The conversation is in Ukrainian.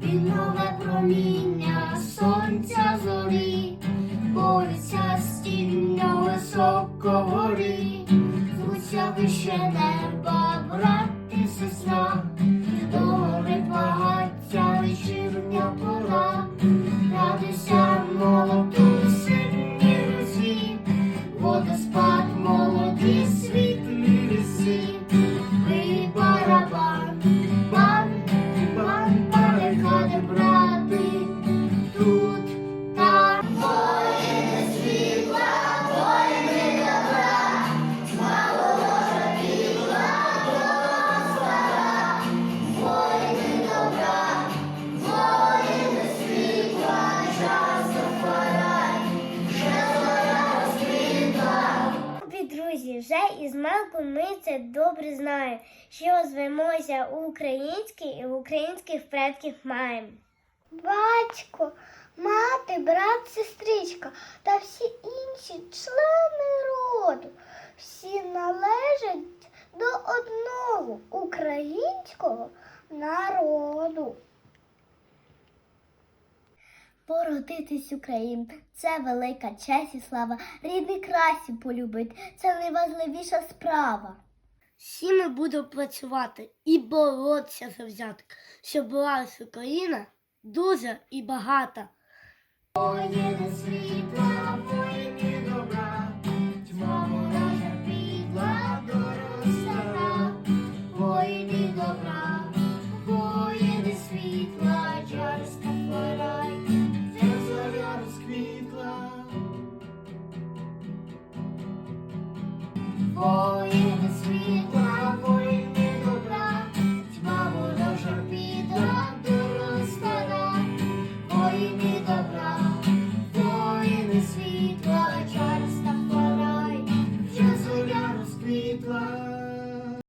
під нове проміння сонця зорі, борються з тінню високо гори, звуться вище неба, брат і сестра, гори багаття вечірня пора, радуйся молоду вже із малку ми це добре знаємо, що звемося українські і українських предків маємо. Батько, мати, брат, сестричка та всі інші члени роду, всі належать до одного українського народу. Породитись Україн це велика честь і слава. Рідний красі полюбить це найважливіша справа. Всі ми будемо працювати і боротися за взяток, щоб була Україна дуже і багата. Воїни boy.